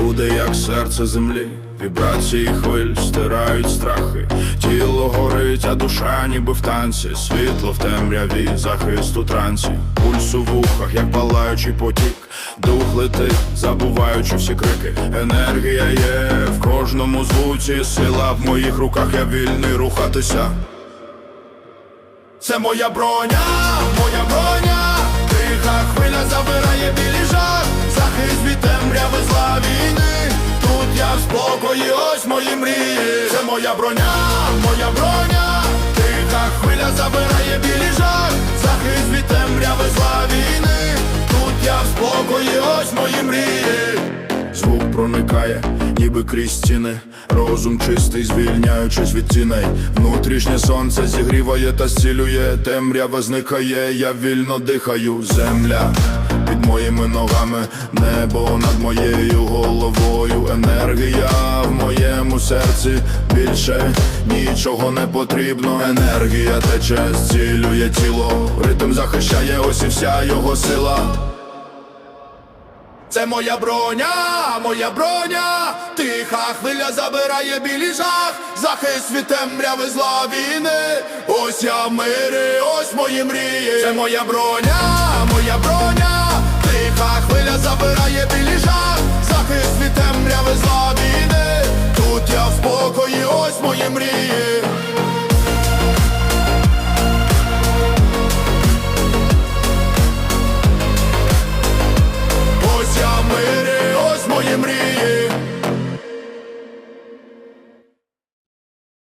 люди, як серце землі, вібрації хвиль стирають страхи, тіло горить, а душа ніби в танці, світло в темряві, захист у трансі, пульс у вухах, як палаючий потік, дух летить, забуваючи всі крики. Енергія є в кожному звуці, сила в моїх руках, я вільний рухатися. Це моя броня, моя броня, тиха хвиля забирає моя броня, моя броня, тиха хвиля забирає білі жах, захист від темряви зла війни. Тут я в спокої, ось мої мрії. Звук проникає, ніби крізь стіни. Розум чистий, звільняючись від тіней Внутрішнє сонце зігріває та зцілює. Темрява зникає, я вільно дихаю. Земля під моїми ногами. Небо над моєю головою серці. Більше нічого не потрібно Енергія тече, зцілює тіло. Ритм захищає ось і вся його сила. Це моя броня, моя броня, тиха хвиля забирає білі жах, захист від темряви зла війни. Ось я в мирі, ось мої мрії. Це моя броня, моя броня,